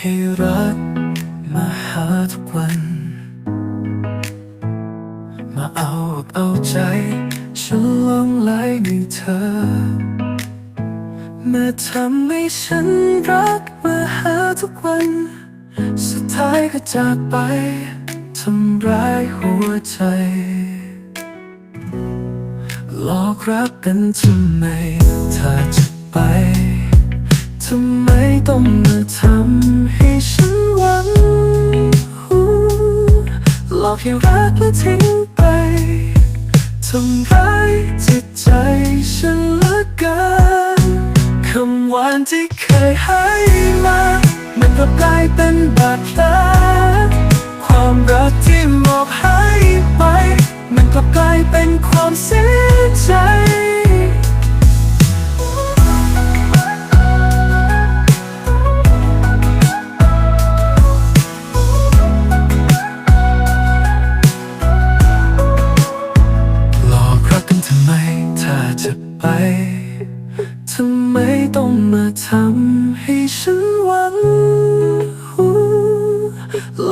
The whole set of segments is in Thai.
ให้รักมาหาทุกวัน มาเอาอกเอาใจฉันลงไหลในเธอ มาทำให้ฉันรักมาหาทุกวัน สุดท้ายก็จากไปทำร้ายหัวใจหลอกรักกันทำไมถ้าจ อกให้รักและทิ้งไปทำร้ายจิตใจ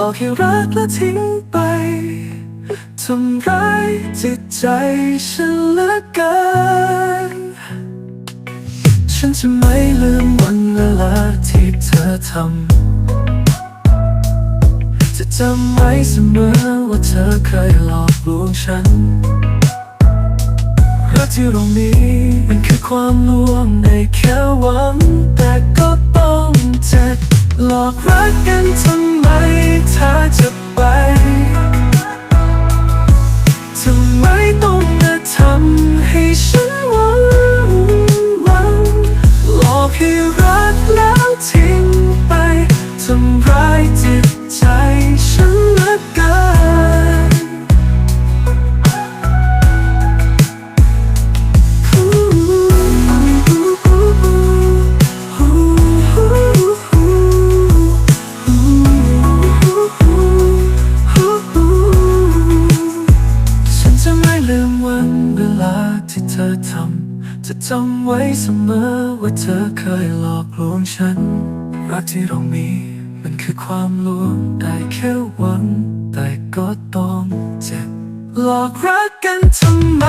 อกให้รักและทิ้งไปทำร้ายจิตใจฉันเหลือเกิน ฉันจะไม่ลืมวันเวลาที่เธอทำ จะจำไว้เสมอว่าเธอเคยหลอกลวงฉันรักที่เรามีมันคือความลวงในค ธอทำ จะจำไว้เสมอว่าเธอเคยหลอกลวงฉัน รักที่เรามี มันคือความลวงได้แค่หวังแต่ก็ต้องเจ็บหลอกรักกันทำไม